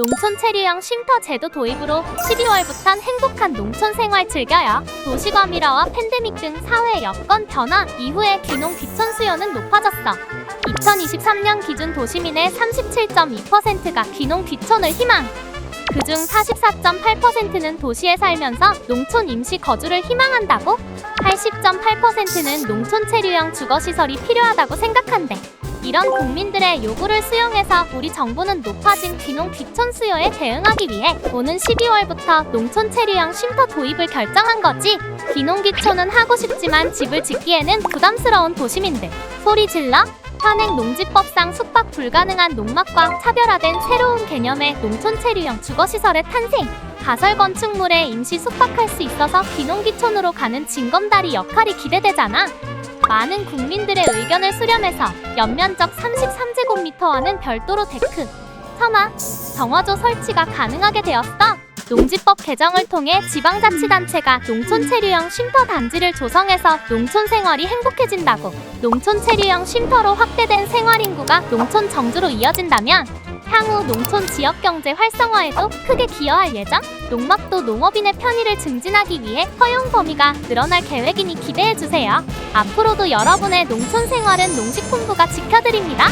농촌 체류형 쉼터 제도 도입으로 12월부턴 행복한 농촌 생활 즐겨요. 도시과밀화와 팬데믹 등 사회 여건 변화 이후에 귀농 귀촌 수요는 높아졌어. 2023년 기준 도시민의 37.2%가 귀농 귀촌을 희망. 그중 44.8%는 도시에 살면서 농촌 임시 거주를 희망한다고? 80.8%는 농촌 체류형 주거시설이 필요하다고 생각한대. 이런 국민들의 요구를 수용해서 우리 정부는 높아진 귀농 귀촌 수요에 대응하기 위해 오는 12월부터 농촌 체류형 쉼터 도입을 결정한 거지. 귀농 귀촌은 하고 싶지만 집을 짓기에는 부담스러운 도시민들. 소리 질러? 현행 농지법상 숙박 불가능한 농막과 차별화된 새로운 개념의 농촌 체류형 주거시설의 탄생. 가설 건축물에 임시 숙박할 수 있어서 귀농귀촌으로 가는 징검다리 역할이 기대되잖아. 많은 국민들의 의견을 수렴해서 연면적 33제곱미터와는 별도로 데크, 서마, 정화조 설치가 가능하게 되었어. 농지법 개정을 통해 지방자치단체가 농촌 체류형 쉼터 단지를 조성해서 농촌 생활이 행복해진다고. 농촌 체류형 쉼터로 확대된 생활 인구가 농촌 정주로 이어진다면 향후 농촌 지역 경제 활성화에도 크게 기여할 예정. 농막도 농업인의 편의를 증진하기 위해 허용 범위가 늘어날 계획이니 기대해 주세요. 앞으로도 여러분의 농촌 생활은 농식품부가 지켜드립니다.